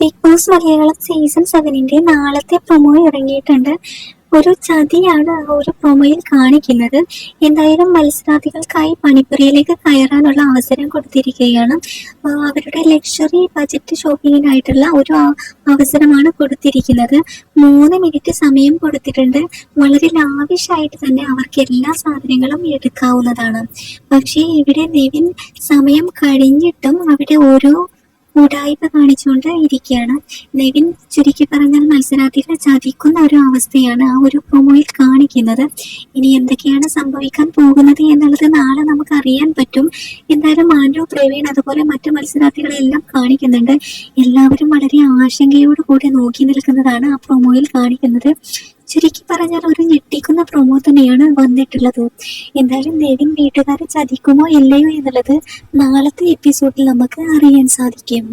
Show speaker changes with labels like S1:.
S1: Big Boss Malayalam season സെവനിന്റെ നാളത്തെ promo ഇറങ്ങിയിട്ടുണ്ട്. ഒരു ചതിയാണ് ഒരു പ്രൊമോയിൽ കാണിക്കുന്നത്. എന്തായാലും മത്സരാർത്ഥികൾക്കായി പണിപ്പുരയിലേക്ക് കയറാനുള്ള അവസരം കൊടുത്തിരിക്കുകയാണ്. അവരുടെ ലക്ഷറി ബജറ്റ് ഷോപ്പിങ്ങിനായിട്ടുള്ള ഒരു അവസരമാണ് കൊടുത്തിരിക്കുന്നത്. മൂന്ന് മിനിറ്റ് സമയം കൊടുത്തിട്ടുണ്ട്. വളരെ ലാവിഷായിട്ട് തന്നെ അവർക്ക് എല്ലാ സാധനങ്ങളും എടുക്കാവുന്നതാണ്. പക്ഷേ ഇവിടെ നിവിൻ സമയം കഴിഞ്ഞിട്ടും അവിടെ ഓരോ ഉടായ്പ കാണിച്ചുകൊണ്ട് ഇരിക്കുകയാണ് നെവിൻ ചുരുക്കി പറഞ്ഞാൽ മത്സരാർത്ഥികളെ ചതിക്കുന്ന ഒരു അവസ്ഥയാണ് ആ ഒരു പ്രൊമോയിൽ കാണിക്കുന്നത്. ഇനി എന്തൊക്കെയാണ് സംഭവിക്കാൻ പോകുന്നത് എന്നുള്ളത് നാളെ നമുക്ക് അറിയാൻ പറ്റും. എന്തായാലും മാൻഡു പ്രവീൺ അതുപോലെ മറ്റു മത്സരാർത്ഥികളെല്ലാം കാണിക്കുന്നുണ്ട്. എല്ലാവരും വളരെ ആശങ്കയോട് കൂടി നോക്കി നിൽക്കുന്നതാണ് ആ പ്രൊമോയിൽ കാണിക്കുന്നത്. ചുരുക്കി പറഞ്ഞാൽ ഒരു ഞെട്ടിക്കുന്ന പ്രൊമോ തന്നെയാണ് വന്നിട്ടുള്ളത്. എന്തായാലും നെവിൻ വീട്ടുകാരെ ചതിക്കുമോ ഇല്ലയോ എന്നുള്ളത് നാളത്തെ എപ്പിസോഡിൽ നമുക്ക് അറിയാൻ സാധിക്കും.